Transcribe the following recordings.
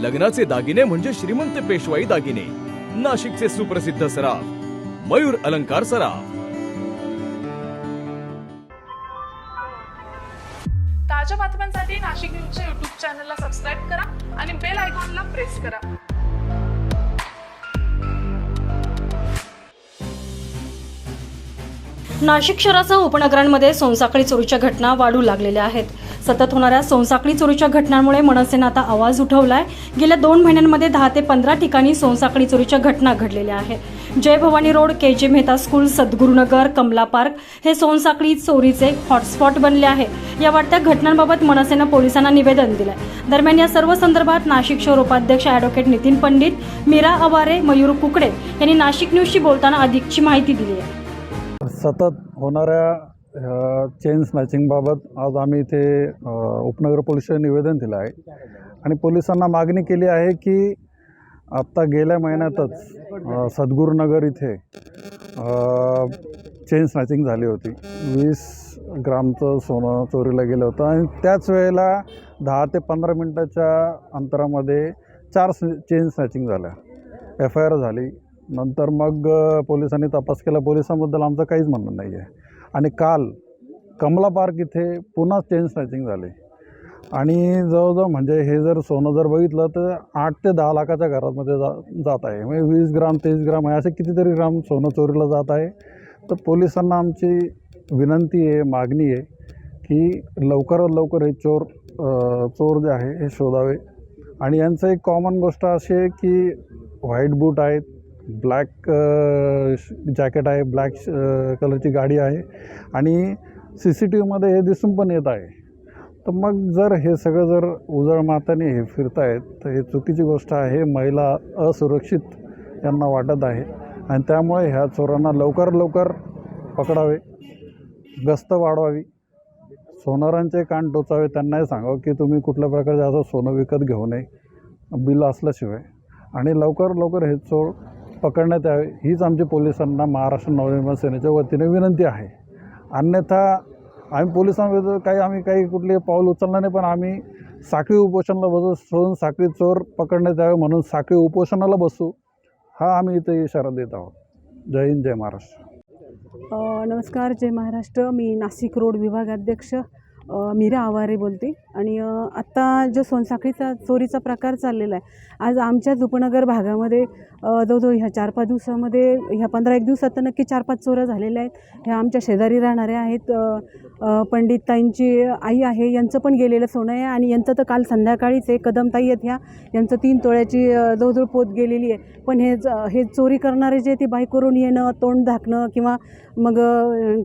लग्नाचे दागिने म्हणजे श्रीमंत पेशवाई दागिने. नाशिकचे सुप्रसिद्ध सराफ मयूर अलंकार सराफ. ताज्या बातम्यांसाठी नाशिक न्यूजच्या युट्यूब चॅनलला सबस्क्राईब करा आणि बेल आयकॉनला प्रेस करा. नाशिक शहरासह उपनगरांमध्ये सोनसाखळी चोरीच्या घटना वाढू लागलेल्या आहेत. सतत होणाऱ्या सोनसाखळी चोरीच्या घटनांमुळे मनसेनं आता आवाज उठवलाय. गेल्या दोन महिन्यांमध्ये दहा ते पंधरा ठिकाणी सोनसाखळी चोरीच्या घटना घडलेल्या आहेत. जय Bhavani road K J Mehta school Sadgurunagar Kamala park हे सोनसाखळी चोरीचे हॉटस्पॉट बनले आहे. या वाढत्या घटनांबाबत मनसेनं पोलिसांना निवेदन दिलंय. दरम्यान या सर्व संदर्भात नाशिक शहर उपाध्यक्ष ॲडव्होकेट नितीन पंडित मीरा अवारे मयूर कुकडे यांनी नाशिक न्यूजशी बोलताना अधिकची माहिती दिली आहे. सतत होणाऱ्या चेन स्नॅचिंगबाबत आज आम्ही इथे उपनगर पोलीस निवेदन दिलं आहे. आणि पोलिसांना मागणी केली आहे की आत्ता गेल्या महिन्यातच सद्गुरुनगर इथे चेन स्नॅचिंग झाली होती. वीस ग्रामचं सोनं चोरीला गेलं होतं. आणि त्याच वेळेला दहा ते पंधरा मिनटाच्या अंतरामध्ये चार चेन स्नॅचिंग झाल्या. एफ आय आर झाली. नंतर मग पोलिसांनी तपास केला. पोलिसांबद्दल आमचं काहीच म्हणणं नाही आहे आणि काल कमला पार्क इथे पुन्हा चेन स्नॅचिंग झाली. आणि जवळजवळ म्हणजे हे जर सोनं जर बघितलं तर आठ ते दहा लाखाच्या घरामध्ये जा जात आहे. म्हणजे वीस ग्राम तेवीस ग्राम आहे. असे कितीतरी ग्राम सोनं चोरीला जात आहे. तर पोलिसांना आमची विनंती आहे मागणी आहे की लवकरात लवकर हे चोर चोर जे आहे हे शोधावे. आणि यांचं एक कॉमन गोष्ट अशी आहे की व्हाईट बूट आहेत ब्लॅक जॅकेट आहे ब्लॅक कलरची गाडी आहे आणि सी सी टी व्हीमध्ये हे दिसून पण येत आहे. तर मग जर हे सगळं जर उजळ माताने हे फिरतायत तर हे चुकीची गोष्ट आहे. महिला असुरक्षित यांना वाटत आहे आणि त्यामुळे ह्या चोरांना लवकर लवकर पकडावे गस्त वाढवावी. सोनारांचे कान टोचावे त्यांनाही सांगावं की तुम्ही कुठल्या प्रकारचे असं सोनं विकत घेऊ नये बिल असल्याशिवाय. आणि लवकर लवकर हे चोर पकडण्यात यावे हीच आमची पोलिसांना महाराष्ट्र नवनिर्माण सेनेच्या वतीने विनंती आहे. अन्यथा आम्ही पोलिसांविरुद्ध काही आम्ही काही कुठले पाऊल उचलणार नाही पण आम्ही साखळी उपोषणाला बसू सोडून साखळी चोर पकडण्यात यावे म्हणून साखळी उपोषणाला बसू हा आम्ही इथे इशारा देत आहोत. जय हिंद जय महाराष्ट्र. नमस्कार जय महाराष्ट्र. मी नाशिक रोड विभागाध्यक्ष. मीरा आवारे बोलते. आणि आत्ता जो सोनसाखळीचा चोरीचा प्रकार चाललेला आहे आज आमच्याच उपनगर भागामध्ये जवळजवळ ह्या चार पाच दिवसामध्ये ह्या पंधरा एक दिवसात तर नक्की चार पाच चोऱ्या झालेल्या आहेत. ह्या आमच्या शेजारी राहणाऱ्या आहेत पंडितताईंची आई आहे यांचं पण गेलेलं सोनं आहे. आणि यांचं तर काल संध्याकाळीच आहे कदमताई आहेत ह्या. यांचं तीन तोळ्याची जवळजवळ पोत गेलेली आहे. पण हे हे चोरी करणारे जे ते बाईकवरून येणं तोंड झाकणं किंवा मग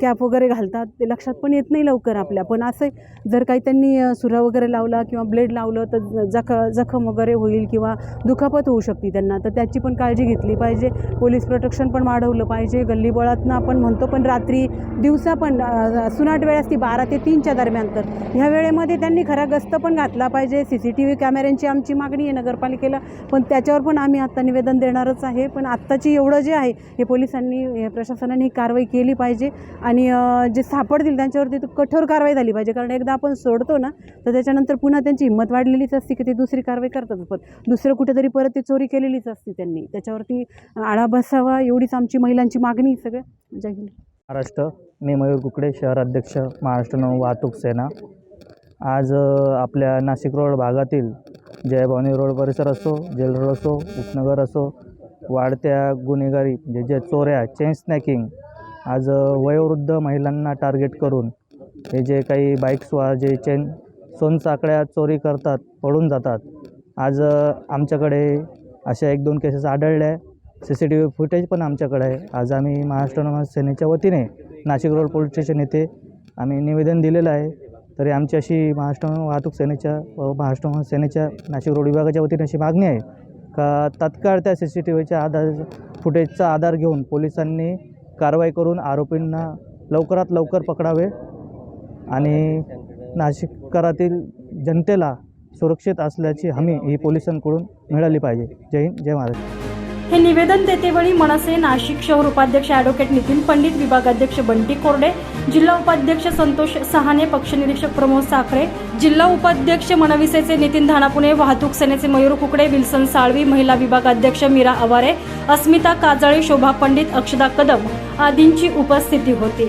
कॅप वगैरे घालतात ते लक्षात पण येत नाही लवकर आपल्या. पण असं जर काही त्यांनी सुरा वगैरे लावला किंवा ब्लेड लावलं तर जख जखम वगैरे होईल किंवा दुखापत होऊ शकते त्यांना. तर त्याची पण काळजी घेतली पाहिजे. पोलीस प्रोटेक्शन पण वाढवलं पाहिजे. गल्लीबोळातनं आपण म्हणतो पण रात्री दिवसा पण सुनाट वेळ असती बारा ते तीनच्या दरम्यान तर. ह्या वेळेमध्ये त्यांनी खरा गस्त पण घातला पाहिजे. सी सी टी व्ही कॅमेऱ्यांची आमची मागणी आहे नगरपालिकेला. पण त्याच्यावर पण आम्ही आत्ता निवेदन देणारच आहे. पण आत्ताची एवढं जे आहे हे पोलिसांनी हे प्रशासनाने ही कारवाई केली पाहिजे. आणि जे सापडतील त्यांच्यावरती तर कठोर कारवाई झाली पाहिजे. कारण एकदा आपण सोडतो ना तर त्याच्यानंतर पुन्हा त्यांची हिंमत वाढलेलीच असते की ते दुसरी कारवाई करतात पण दुसरं कुठेतरी परत ती चोरी केलेलीच असते त्यांनी. त्याच्यावरती आळा बसावा एवढीच आमची महिलांची मागणी आहे सगळं. जय हिंद. महाराष्ट्र मी मयूर कुकडे शहर अध्यक्ष महाराष्ट्र नव वाहतूक सेना. आज आपल्या नाशिक रोड भागातील जयभवानी रोड परिसर असो जेल रोड असो उपनगर असो वाढत्या गुन्हेगारी म्हणजे जे चोऱ्या चेन स्नॅकिंग आज वयोवृद्ध महिलांना टार्गेट करून हे जे काही बाईक्सवा जे चेन सोनसाकड्या चोरी करतात पळून जातात. आज आमच्याकडे अशा एक दोन केसेस आढळल्या. आहे C C T V footage पण आमच्याकडे आहे. आज आम्ही महाराष्ट्र नवनिर्माण सेनेच्या वतीने नाशिक रोड पोलीस स्टेशन येथे आम्ही निवेदन दिलेलं आहे. तरी आमची अशी महाराष्ट्र वाहतूक सेनेच्या व महाराष्ट्र नवनिर्माण सेनेच्या नाशिक रोड विभागाच्या वतीने अशी मागणी आहे का तत्काळ त्या सी सी टी व्हीच्या आधार फुटेजचा आधार घेऊन पोलिसांनी कारवाई करून आरोपींना लवकरात लवकर पकडावे आणि नाशिककरातील जनतेला सुरक्षित असल्याची हमी ही पोलिसांकडून मिळाली पाहिजे. जय हिंद जय महाराष्ट्र. हे निवेदन देतेवेळी मनसे नाशिक शहर उपाध्यक्ष ॲडव्होकेट नितीन पंडित विभागाध्यक्ष बंटी कोरडे जिल्हा उपाध्यक्ष संतोष सहाने पक्षनिरीक्षक प्रमोद साखरे जिल्हा उपाध्यक्ष मनविसेचे नितीन धानापुणे वाहतूक सेनेचे मयूर कुकडे विल्सन साळवी महिला विभागाध्यक्ष मीरा आवारे अस्मिता काजळे शोभा पंडित अक्षदा कदम आदींची उपस्थिती होती.